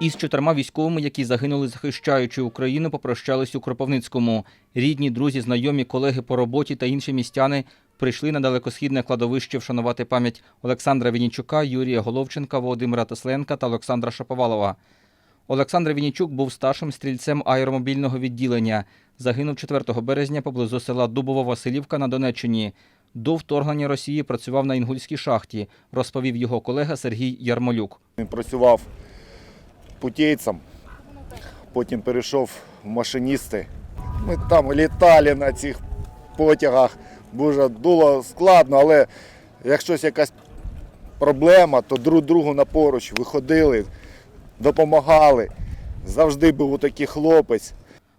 Із чотирма військовими, які загинули, захищаючи Україну, попрощались у Кропивницькому. Рідні, друзі, знайомі, колеги по роботі та інші містяни прийшли на далекосхідне кладовище вшанувати пам'ять Олександра Вінічука, Юрія Головченка, Володимира Тесленка та Олександра Шаповалова. Олександр Вінічук був старшим стрільцем аеромобільного відділення. Загинув 4 березня поблизу села Дубово-Василівка на Донеччині. До вторгнення Росії працював на Інгульській шахті, розповів його колега Сергій Ярмолюк. Він працював путейцем, потім перейшов в машиністи. Ми там літали на цих потягах. Дуже було складно, але якщо якась проблема, то друг другу на поруч виходили, допомагали. Завжди був такий хлопець.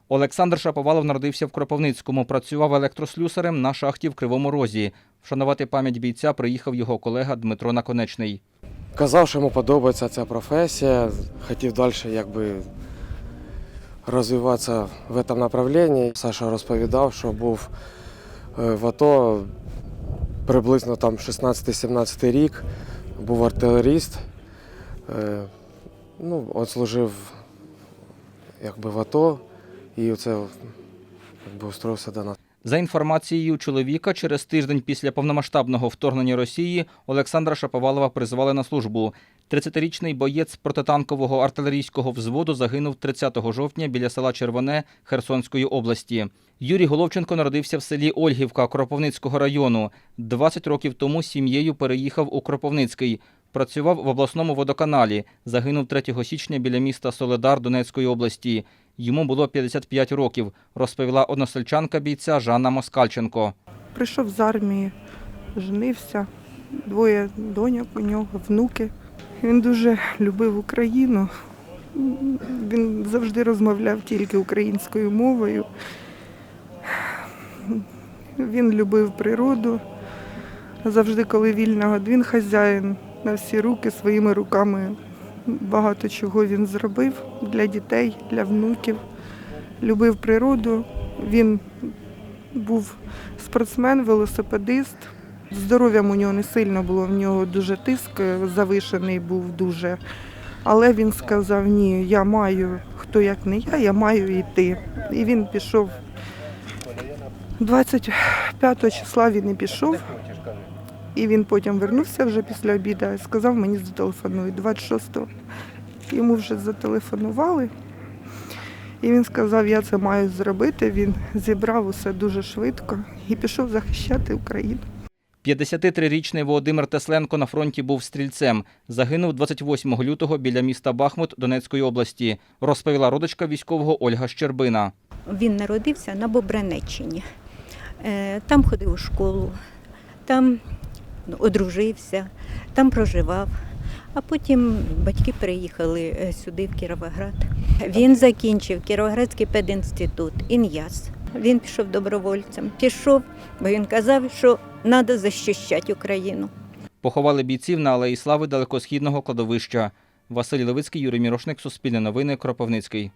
Олександр Шаповалов народився в Кропивницькому, працював електрослюсарем на шахті в Кривому Розі. Вшанувати пам'ять бійця приїхав його колега Дмитро Наконечний. Казав, що йому подобається ця професія, хотів далі якби розвиватися в цьому направленні. Саша розповідав, що був е, в АТО приблизно там 16-17 рік, був артилеріст. Е, Ну, от служив якби в АТО і оце якби устроївся до нас. За інформацією чоловіка, через тиждень після повномасштабного вторгнення Росії Олександра Шаповалова призвали на службу. 30-річний боєць протитанкового артилерійського взводу загинув 30 жовтня біля села Червоне Херсонської області. Юрій Головченко народився в селі Ольгівка Кропивницького району. 20 років тому сім'єю переїхав у Кропивницький. Працював в обласному водоканалі. Загинув 3 січня біля міста Соледар Донецької області. Йому було 55 років, розповіла односельчанка бійця Жанна Москальченко. Прийшов з армії, женився, двоє доньок у нього, внуки. Він дуже любив Україну. Він завжди розмовляв тільки українською мовою. Він любив природу. Завжди, коли вільна він хазяїн на всі руки своїми руками. Багато чого він зробив для дітей, для внуків. Любив природу. Він був спортсмен, велосипедист. Здоров'ям у нього не сильно було, в нього дуже тиск завишений був дуже. Але він сказав, ні, я маю, хто як не я, я маю йти. І він пішов 25 числа він і пішов. І він потім вернувся вже після обіду і сказав, мені зателефонують 26-го. Йому вже зателефонували. І він сказав, я це маю зробити. Він зібрав усе дуже швидко і пішов захищати Україну. 53-річний Володимир Тесленко на фронті був стрільцем. Загинув 28 лютого біля міста Бахмут Донецької області, розповіла родичка військового Ольга Щербина. Він народився на Бобранеччині. Е, Там ходив у школу, там одружився, там проживав. А потім батьки приїхали е, сюди, в Кіровоград. Він закінчив Кіровоградський пединститут, ІНЯС. Він пішов добровольцем. Пішов, бо він казав, що треба захищати Україну. Поховали бійців на Алеї Слави далекосхідного кладовища. Василь Левицький, Юрій Мірошник, Суспільне новини, Кропивницький.